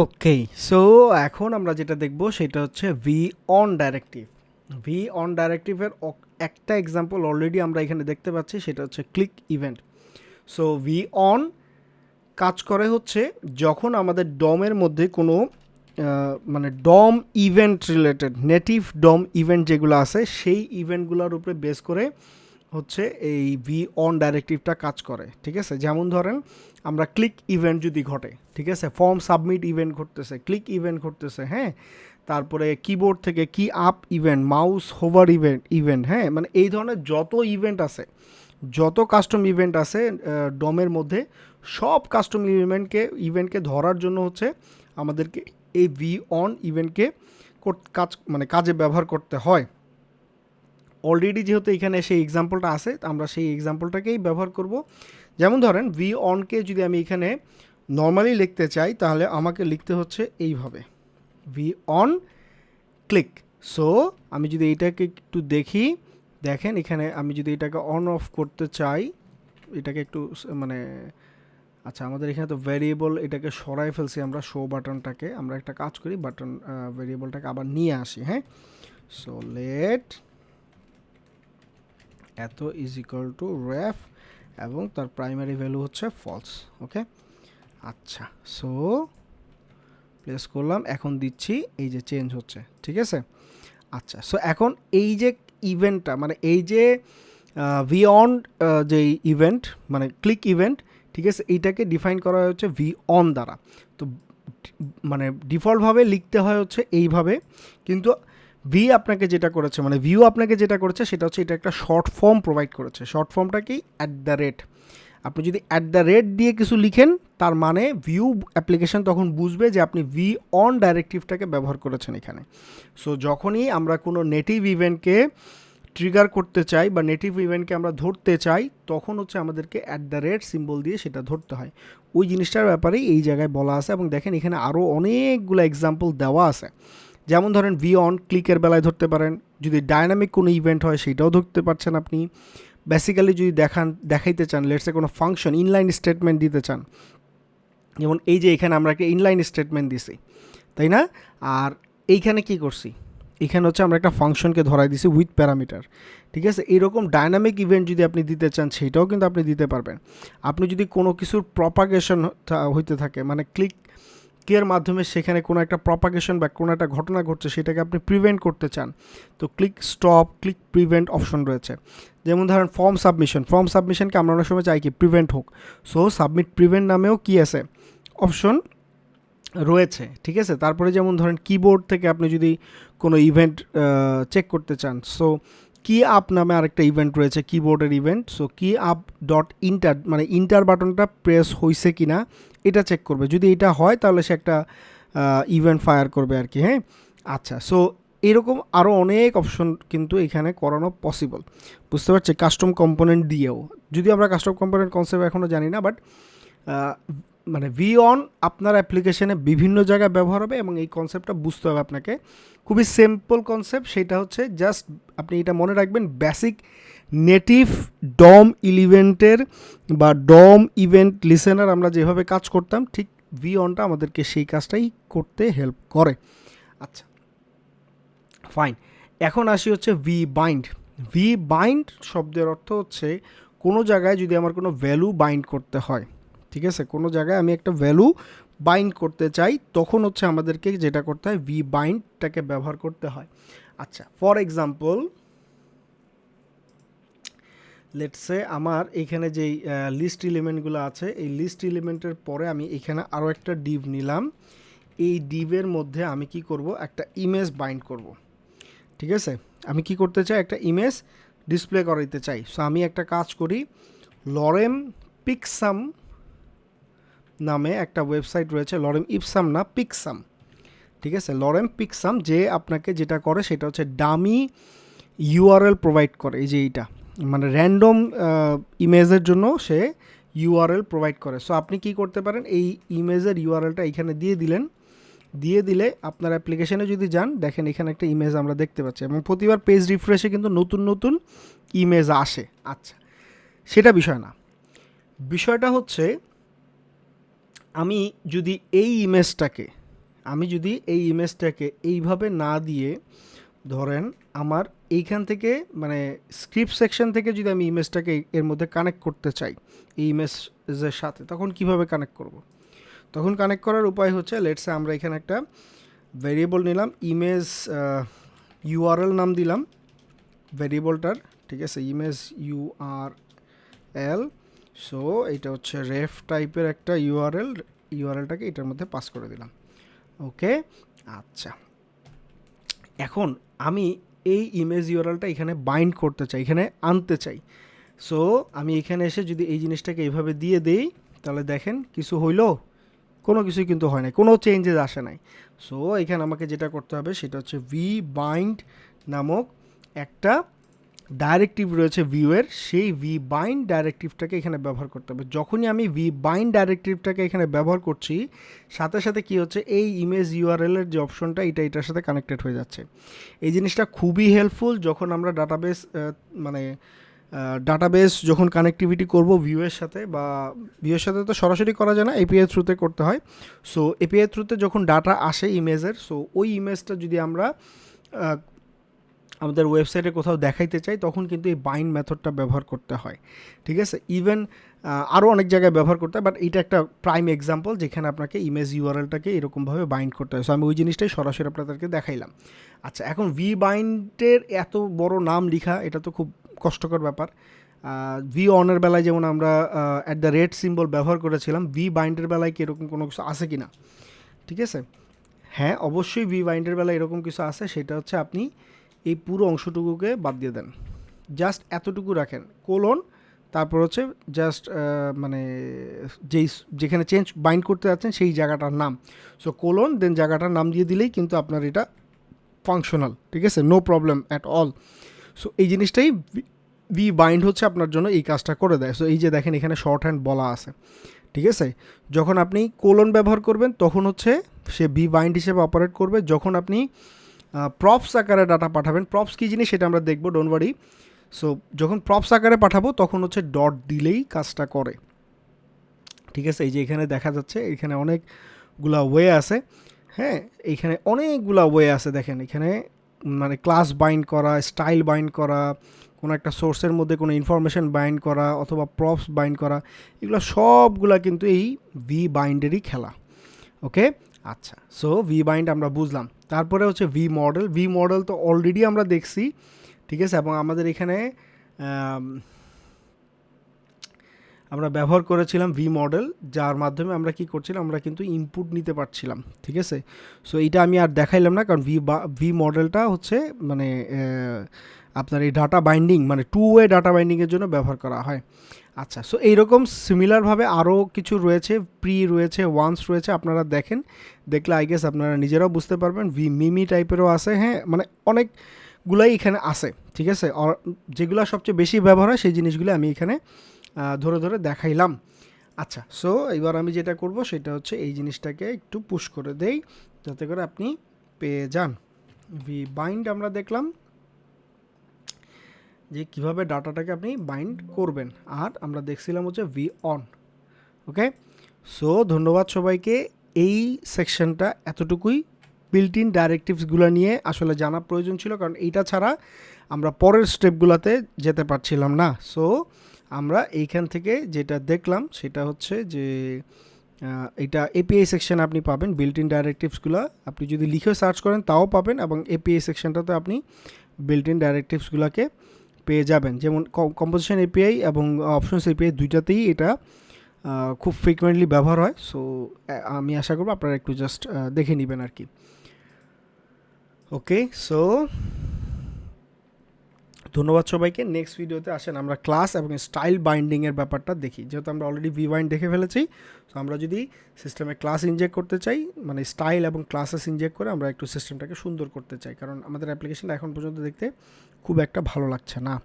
Okay so এখন আমরা যেটা দেখব সেটা হচ্ছে V on directive V on ডাইরেক্টিভের একটা এক্সাম্পল অলরেডি আমরা এখানে দেখতে পাচ্ছি, সেটা হচ্ছে click event so V on কাজ করে হচ্ছে যখন আমাদের ডমের মধ্যে কোনো মানে DOM event related native DOM event যেগুলো আছে, সেই ইভেন্টগুলোর উপরে বেস করে হচ্ছে এই ভি অন ডাইরেক্টিভটা কাজ করে, ঠিক আছে? যেমন ধরেন, আমরা ক্লিক ইভেন্ট যদি ঘটে, ঠিক আছে? ফর্ম সাবমিট ইভেন্ট ঘটতেছে ক্লিক ইভেন্ট ঘটতেছে হ্যাঁ? তারপরে কিবোর্ড থেকে key up event mouse hover event event হ্যাঁ? মানে এই ধরনের যত ইভেন্ট আছে, যত কাস্টম ইভেন্ট আছে ডমের মধ্যে, সব কাস্টম ইভেন্টকে ইভেন্টকে ধরার জন্য হচ্ছে আমাদেরকে এই ভি অন ইভেন্টকে কাজ মানে কাজে ব্যবহার করতে হয়। অলরেডি যেহেতু এখানে সেই এক্সাম্পলটা আছে আমরা সেই এক্সাম্পলটাকেই ব্যবহার করব। যেমন ধরেন ভি অনকে যদি আমি এখানে নর্মালি লিখতে চাই, তাহলে আমাকে লিখতে হচ্ছে এইভাবে। ভি অন ক্লিক সো আমি যদি এইটাকে একটু দেখি, দেখেন এখানে আমি যদি এটাকে অন অফ করতে চাই, এটাকে একটু মানে আচ্ছা আমাদের এখানে তো ভ্যারিয়েবল এটাকে সরাই ফেলছি আমরা শো বাটনটাকে আমরা একটা কাজ করি বাটন ভ্যারিয়েবলটাকে আবার নিয়ে আসি হ্যাঁ? সো লেট এত ইজ ইকুয়াল টু র্যাফ এবং তার প্রাইমারি ভ্যালু হচ্ছে ফলস ওকে আচ্ছা সো প্লেস করলাম, এখন দিচ্ছি এই যে চেঞ্জ হচ্ছে, ঠিক আছে? আচ্ছা সো এখন এই যে ইভেন্টটা মানে এই যে ভি অন যে ইভেন্ট মানে ক্লিক ইভেন্ট ঠিক আছে? এইটাকে ডিফাইন করা হচ্ছে ভি অন দ্বারা। তো মানে ডিফল্টভাবে লিখতে হয় হচ্ছে এইভাবে, কিন্তু ভি আপনাকে যেটা করেছে মানে ভিউ আপনাকে যেটা করেছে, সেটা হচ্ছে এটা একটা শর্ট ফর্ম প্রোভাইড করেছে। শর্ট ফর্মটা কি? অ্যাট দ্য রেট আপনি যদি অ্যাট দ্য রেট দিয়ে কিছু লিখেন, তার মানে ভিউ অ্যাপ্লিকেশন তখন বুঝবে যে আপনি ভি অন ডাইরেক্টিভটাকে ব্যবহার করেছেন এখানে। সো যখনই আমরা কোনো নেটিভ ইভেন্টকে ট্রিগার করতে চাই বা নেটিভ ইভেন্টকে আমরা ধরতে চাই, তখন হচ্ছে আমাদেরকে অ্যাট দ্য রেট সিম্বল দিয়ে সেটা ধরতে হয়। ওই জিনিসটার ব্যাপারেই এই জায়গায় বলা আছে এবং দেখেন এখানে আরও অনেকগুলো এক্সাম্পল দেওয়া আছে। যেমন ধরেন ভি অন ক্লিকের বেলায় ধরতে পারেন। যদি ডায়নামিক কোনো ইভেন্ট হয় সেটাও ধরতে পারছেন আপনি। বেসিক্যালি যদি দেখান, দেখাইতে চান লেটসে কোনো ফাংশন ইনলাইন স্টেটমেন্ট দিতে চান, যেমন এই যে এখানে আমরা একটা ইনলাইন স্টেটমেন্ট দিছি, তাই না? আর এইখানে কি করছি? এখানে হচ্ছে আমরা একটা ফাংশনকে ধরাই দিছি উইথ প্যারামিটার ঠিক আছে? এরকম ডায়নামিক ইভেন্ট যদি আপনি দিতে চান, সেটাও কিন্তু আপনি দিতে পারবেন। আপনি যদি কোনো কিছুর প্রপাগেশন হইতে থাকে মানে ক্লিক কের মাধ্যমে সেখানে কোনো একটা প্রপাগেশন বা কোনো একটা ঘটনা ঘটছে, সেটাকে আপনি প্রিভেন্ট করতে চান। তো click stop click prevent option রয়েছে। যেমন ধরেন ফর্ম সাবমিশন ফর্ম সাবমিশনকে আমরা অনেক সময় চাই কি প্রিভেন্ট হোক। সো সাবমিট প্রিভেন্ট নামেও কি আছে? অপশন রয়েছে, ঠিক আছে? তারপরে যেমন ধরেন কিবোর্ড থেকে আপনি যদি কোনো ইভেন্ট চেক করতে চান। সো কি আপ নামে আরেকটা ইভেন্ট রয়েছে কিবোর্ডের event so key up dot enter মানে ইন্টার বাটনটা প্রেস হয়েছে কি না এটা চেক করবে। যদি এটা হয়, তাহলে সে একটা ইভেন্ট ফায়ার করবে আর কি হ্যাঁ? আচ্ছা সো এরকম আরও অনেক অপশন কিন্তু এখানে করানো পসিবল বুঝতে পারছি? কাস্টম কম্পোনেন্ট দিয়েও। যদি আমরা কাস্টম কম্পোনেন্ট কনসেপ্ট এখনও জানি না বাট মানে ভি অন আপনার অ্যাপ্লিকেশনে বিভিন্ন জায়গায় ব্যবহার হবে এবং এই কনসেপ্টটা বুঝতে হবে আপনাকে। খুবই সিম্পল কনসেপ্ট সেটা হচ্ছে জাস্ট আপনি এটা মনে রাখবেন বেসিক নেটিভ ডম ইলিভেন্টের বা ডম ইভেন্ট লিসেনার আমরা যেভাবে কাজ করতাম, ঠিক ভি অনটা আমাদেরকে সেই কাজটাই করতে হেল্প করে। আচ্ছা ফাইন এখন আসি হচ্ছে ভি বাইন্ড ভি বাইন্ড শব্দের অর্থ হচ্ছে কোনো জায়গায় যদি আমার কোনো ভ্যালু বাইন্ড করতে হয় ঠিক আছে? কোনো জায়গায় আমি একটা ভ্যালু বাইন্ড করতে চাই, তখন হচ্ছে আমাদেরকে যেটা করতে হয় ভি বাইন্ডটাকে ব্যবহার করতে হয়। আচ্ছা ফর এক্সাম্পল লেটসে আমার এখানে যেই লিস্ট এলিমেন্টগুলো আছে, এই লিস্ট এলিমেন্টের পরে আমি এখানে আরও একটা ডিভ নিলাম। এই ডিভের মধ্যে আমি কি করব? একটা ইমেজ বাইন্ড করব। ঠিক আছে? আমি কি করতে চাই? একটা ইমেজ ডিসপ্লে করাইতে চাই। সো আমি একটা কাজ করি লরেম পিকসাম নামে একটা ওয়েবসাইট রয়েছে লরেম ইপসাম না পিকসাম ঠিক আছে? লরেম পিকসাম যে আপনাকে যেটা করে সেটা হচ্ছে ডামি ইউআরএল প্রোভাইড করে, এই যে এইটা। মানে র্যান্ডম ইমেজের জন্য সে ইউআরএল প্রোভাইড করে। সো আপনি কি করতে পারেন? এই ইমেজের ইউআরএলটা এখানে দিয়ে দিলেন। দিয়ে দিলে আপনার অ্যাপ্লিকেশনে যদি যান, দেখেন এখানে একটা ইমেজ আমরা দেখতে পাচ্ছি। এবং প্রতিবার পেজ রিফ্রেশে কিন্তু নতুন নতুন ইমেজ আসে। আচ্ছা সেটা বিষয় না। বিষয়টা হচ্ছে আমি যদি এই ইমেজটাকে, আমি যদি এই ইমেজটাকে এইভাবে না দিয়ে ধরেন আমার এইখান থেকে মানে স্ক্রিপ্ট সেকশন থেকে যদি আমি ইমেজটাকে এর মধ্যে কানেক্ট করতে চাই, এই ইমেজের সাথে, তখন কীভাবে কানেক্ট করব। তখন কানেক্ট করার উপায় হচ্ছে লেটসে আমরা এখানে একটা ভেরিয়েবল নিলাম ইমেজ ইউআরএল নাম দিলাম ভেরিয়েবলটার ঠিক আছে ইমেজ ইউআর এল সো এটা হচ্ছে রেফ টাইপের একটা ইউআরএল ইউআরএলটাকে এটার মধ্যে পাস করে দিলাম। ওকে আচ্ছা। এখন আমি এই ইমেজ ইউআরএলটা এখানে বাইন্ড করতে চাই, এখানে আনতে চাই। সো আমি এখানে এসে যদি এই জিনিসটাকে এইভাবে দিয়ে দেই, তাহলে দেখেন কিছু হইল, কোনো কিছুই কিন্তু হয় নাই, কোনো চেঞ্জেস আসে নাই। সো এখানে আমাকে যেটা করতে হবে, সেটা হচ্ছে ভি বাইন্ড নামক একটা ডাইরেক্টিভ রয়েছে ভিউয়ের সেই ভি বাইন্ড ডাইরেক্টিভটাকে এখানে ব্যবহার করতে হবে। যখনই আমি ভি বাইন্ড ডাইরেক্টিভটাকে এখানে ব্যবহার করছি, সাথে সাথে কি হচ্ছে, এই ইমেজ ইউআরএলের যে অপশনটা এটা এটার সাথে কানেক্টেড হয়ে যাচ্ছে। এই জিনিসটা খুবই হেল্পফুল যখন আমরা ডাটাবেস মানে ডাটাবেস যখন কানেক্টিভিটি করব ভিউয়ের সাথে বা ভিউয়ের সাথে তো সরাসরি করা যায় না এপিআই থ্রুতে করতে হয়। সো এপিআই থ্রুতে যখন ডাটা আসে ইমেজের সো ওই ইমেজটা যদি আমরা আমাদের ওয়েবসাইটে কোথাও দেখাইতে চাই, তখন কিন্তু এই বাইন্ড মেথডটা ব্যবহার করতে হয়। ঠিক আছে? ইভেন আরও অনেক জায়গায় ব্যবহার করতে হয় বাট এটা একটা প্রাইম এক্সাম্পল যেখানে আপনাকে ইমেজ ইউআরএলটাকে এরকমভাবে বাইন্ড করতে হয়। সো আমি ওই জিনিসটাই সরাসরি আপনাদেরকে দেখাইলাম। আচ্ছা এখন ভি বাইন্ডের এত বড় নাম লিখা, এটা তো খুব কষ্টকর ব্যাপার। ভি অনের বেলায় যেমন আমরা অ্যাট দ্য রেড সিম্বল ব্যবহার করেছিলাম ভি বাইন্ডের বেলায় কি এরকম কোনো কিছু আছে কি না ঠিক আছে? হ্যাঁ অবশ্যই ভি বাইন্ডের বেলায় এরকম কিছু আছে, সেটা হচ্ছে আপনি এই পুরো অংশটুকুকে বাদ দিয়ে দেন। জাস্ট এতটুকু রাখেন। কোলন, তারপর হচ্ছে জাস্ট মানে যেই, যেখানে চেঞ্জ বাইন্ড করতে যাচ্ছেন সেই জায়গাটার নাম। সো কোলন দেন জায়গাটার নাম দিয়ে দিলেই কিন্তু আপনার এটা ফাংশনাল ঠিক আছে? No problem at all so এই জিনিসটাই ভি বাইন্ড হচ্ছে আপনার জন্য এই কাজটা করে দেয়। সো এই যে দেখেন এখানে শর্ট হ্যান্ড বলা আছে, ঠিক আছে? যখন আপনি কোলন ব্যবহার করবেন, তখন হচ্ছে সে ভি বাইন্ড হিসেবে অপারেট করবে। যখন আপনি প্রপস আকারে ডাটা পাঠাবেন। প্রপস কী জিনিস সেটা আমরা দেখব ডোন্ট ওয়ারি সো যখন প্রপস আকারে পাঠাবো, তখন হচ্ছে ডট দিলেই কাজটা করে। ঠিক আছে? এই যে এখানে দেখা যাচ্ছে, এখানে অনেকগুলা ওয়ে আছে। হ্যাঁ এইখানে অনেকগুলা ওয়ে আছে, দেখেন। এখানে মানে ক্লাস বাইন্ড করা স্টাইল বাইন্ড করা, কোনো একটা সোর্সের মধ্যে কোনো ইনফরমেশন বাইন্ড করা, অথবা প্রপস বাইন্ড করা, এগুলো সবগুলা কিন্তু এই ভি বাইন্ডেরই খেলা। ওকে আচ্ছা সো ভি বাইন্ড আমরা বুঝলাম। তারপরে হচ্ছে ভি মডেল ভি মডেল তো অলরেডি আমরা দেখছি, ঠিক আছে? এবং আমাদের এখানে আমরা ব্যবহার করেছিলাম ভি মডেল যার মাধ্যমে আমরা কি করছিলাম? আমরা কিন্তু ইনপুট নিতে পারছিলাম, ঠিক আছে? সো এটা আমি আর দেখাইলাম না, কারণ ভি ভি মডেলটা হচ্ছে মানে আপনার এই ডাটা বাইন্ডিং মানে টু ওয়ে ডাটা বাইন্ডিংয়ের জন্য ব্যবহার করা হয়। আচ্ছা সো এইরকম সিমিলারভাবে আরও কিছু রয়েছে প্রি রয়েছে ওয়ান্স রয়েছে, আপনারা দেখেন। দেখলে আই গেস আপনারা নিজেরাও বুঝতে পারবেন ভি মিমি টাইপেরও আছে হ্যাঁ মানে অনেকগুলাই এখানে আছে, ঠিক আছে? যেগুলো সবচেয়ে বেশি ব্যবহার হয়, সেই জিনিসগুলো আমি এখানে ধরে ধরে দেখাইলাম। আচ্ছা সো এবার আমি যেটা করব, সেটা হচ্ছে এই জিনিসটাকে একটু পুশ করে দেই, যাতে করে আপনি পেয়ে যান। ভি বাইন্ড আমরা দেখলাম যে কীভাবে ডাটাটাকে আপনি বাইন্ড করবেন। আর আমরা দেখছিলাম হচ্ছে ভি অন ওকে সো ধন্যবাদ সবাইকে। এই সেকশনটা এতটুকুই। বিল্ট ইন ডাইরেক্টিভসগুলো নিয়ে আসলে জানা প্রয়োজন ছিল, কারণ এইটা ছাড়া আমরা পরের স্টেপগুলোতে যেতে পারছিলাম না। সো আমরা এইখান থেকে যেটা দেখলাম, সেটা হচ্ছে যে এটা এপিআই সেকশন আপনি পাবেন বিল্ট ইন ডাইরেক্টিভসগুলো আপনি যদি লিখে সার্চ করেন, তাও পাবেন এবং এপিআই সেকশনটাতে আপনি বিল্ট ইন ডাইরেক্টিভসগুলোকে পেয়ে যাবেন। যেমন কম্পোজিশন এপিআই এবং অপশনস এপিআই দুইটাতেই এটা খুব ফ্রিকুয়েন্টলি ব্যবহার হয়। সো আমি আশা করব আপনারা একটু জাস্ট দেখে নেবেন আর কি। ওকে সো ধন্যবাদ সবাইকে। নেক্সট ভিডিওতে আসেন, আমরা ক্লাস এবং স্টাইল বাইন্ডিংয়ের ব্যাপারটা দেখি। যেহেতু আমরা অলরেডি ভি বাইন্ড দেখে ফেলেছি তো আমরা যদি সিস্টেমে ক্লাস ইনজেক্ট করতে চাই মানে স্টাইল এবং ক্লাসেস ইনজেক্ট করে আমরা একটু সিস্টেমটাকে সুন্দর করতে চাই। কারণ আমাদের অ্যাপ্লিকেশনটা এখন পর্যন্ত দেখতে খুব একটা ভালো লাগছে না।